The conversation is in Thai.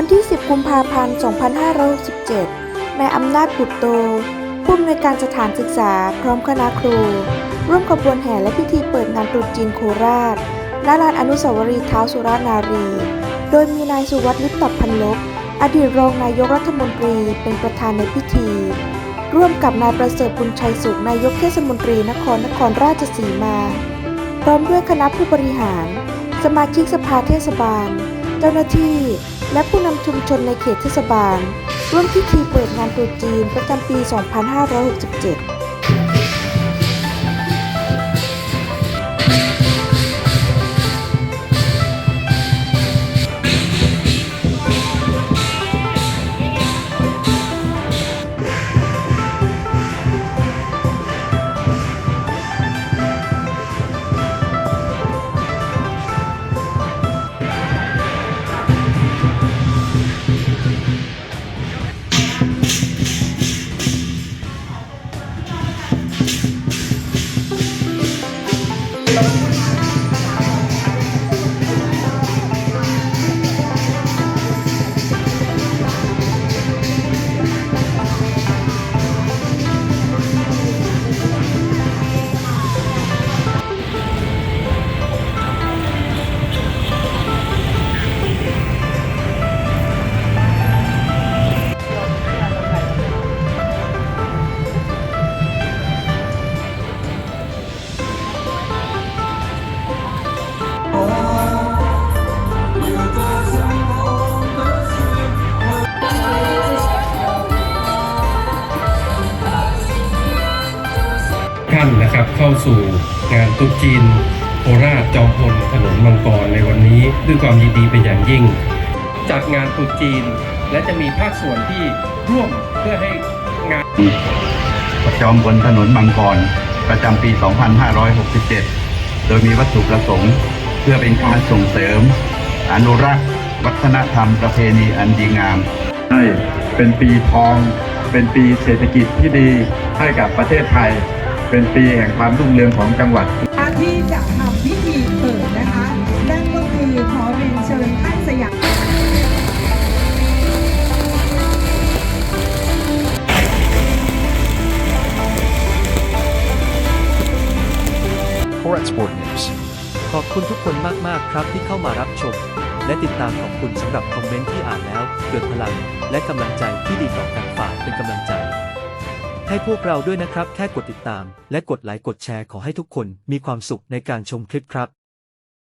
วันที่ 10 กุมภาพันธ์ 2567 นายอำนาจบุตรโต ผู้อำนวยการสถานศึกษาพร้อมคณะครู ร่วมขบวนแห่และพิธีเปิดงานตรุษจีนโคราชณลานอนุสาวรีย์เท้าสุรนารี โดยมีนายสุวัสดิ์ลิปตพันลบอดีตรองนายกรัฐมนตรีเป็นประธานในพิธี ร่วมกับนายประเสริฐบุญชัยสุขนายกเทศมนตรีนครนครราชสีมา พร้อมด้วยคณะผู้บริหาร สมาชิกสภาเทศบาล เจ้าหน้าที่ และผู้นำชุมชนในเขตเทศบาล ร่วมพิธีเปิดงานตรุษจีนประจำปี 2567 ท่านนะครับ เข้าสู่งานตรุษจีนโคราชจอมพลถนนมังกรในวันนี้ด้วยความยินดีเป็นอย่างยิ่ง จัดงานตรุษจีน และจะมีภาคส่วนที่ร่วมเพื่อให้งานจอมพลถนนบางกรประจำปี 2567 โดยมีวัตถุประสงค์ เพื่อเป็นการส่งเสริม อนุรักษ์ วัฒนธรรมประเพณีอันดีงามให้เป็นปีทอง เป็นปีเศรษฐกิจที่ดีให้กับประเทศไทย เป็นปีแห่งความรุ่งเรืองของจังหวัด ที่จะทำพิธีเปิดนะคะนั่นก็คือขอเรียนเชิญท่านสยาม Korat Sport News ขอบคุณทุกคนมากๆครับที่เข้ามารับชม และติดตามขอบคุณสำหรับคอมเมนต์ที่อ่านแล้ว เกิดพลังและกำลังใจที่ดีต่อกันฝากเป็นกำลังใจ ให้พวกเราด้วยนะครับ แค่กดติดตาม และกดไลค์กดแชร์ขอให้ทุกคนมีความสุขในการชมคลิปครับ